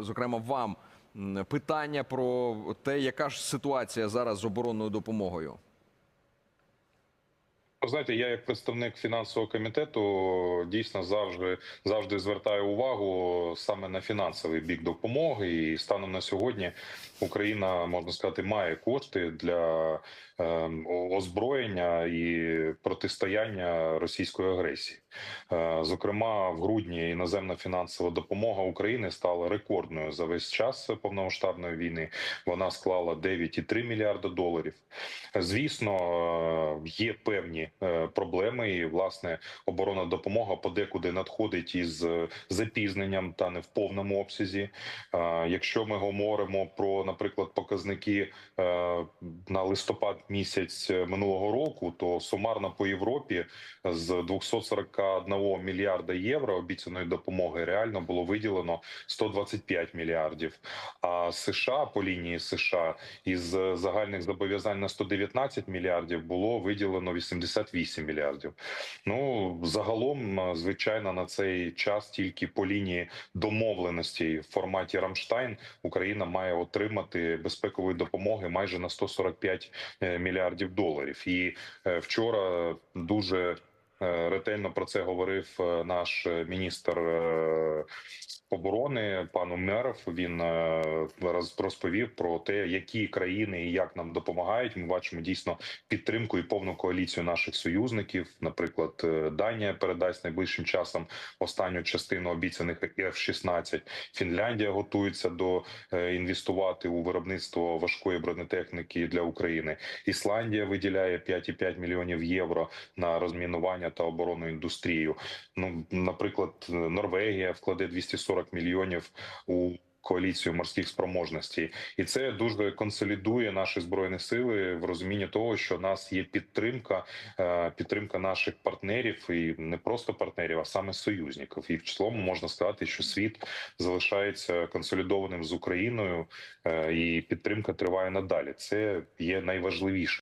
зокрема вам питання про те, яка ж ситуація зараз з оборонною допомогою. Знаєте, я як представник фінансового комітету дійсно завжди завжди звертаю увагу саме на фінансовий бік допомоги. І станом на сьогодні Україна можна сказати має кошти для е, озброєння і протистояння російської агресії. Е, зокрема, в грудні іноземна фінансова допомога України стала рекордною за весь час повномасштабної війни. Вона склала 9,3 мільярда доларів. Звісно, е, є певні проблеми, і власне оборонна допомога подекуди надходить із е, запізненням та не в повному обсязі. Е, Якщо ми говоримо про, наприклад, показники е, на листопад місяць минулого року, то сумарно по Європі з 241 мільярда євро обіцяної допомоги реально було виділено 125 мільярдів. А США по лінії США із загальних зобов'язань на 119 мільярдів було виділено 88 мільярдів. Ну загалом, е, звичайно, на цей час тільки по лінії домовленості в форматі Рамштайн Україна має отримати безпекової допомоги майже на 145 е, мільярдів доларів. І е, вчора дуже ретельно про це говорив наш міністр оборони пан Умеров. Він е, розповів про те, які країни і як нам допомагають. Ми бачимо дійсно підтримку і повну коаліцію наших союзників. Наприклад, е, Данія передасть найближчим часом останню частину обіцяних F-16. Фінляндія готується до е, інвестувати у виробництво важкої бронетехніки для України. Ісландія виділяє 5,5 мільйонів євро на розмінування та оборонну індустрію. Ну, наприклад, Норвегія вкладе 240 мільйонів у коаліцію морських спроможностей, і це дуже консолідує наші збройні сили в розумінні того, що в нас є підтримка, е, підтримка наших партнерів, і не просто партнерів, а саме союзників. І в цілому можна сказати, що світ залишається консолідованим з Україною, е, і підтримка триває надалі. Це є найважливіше.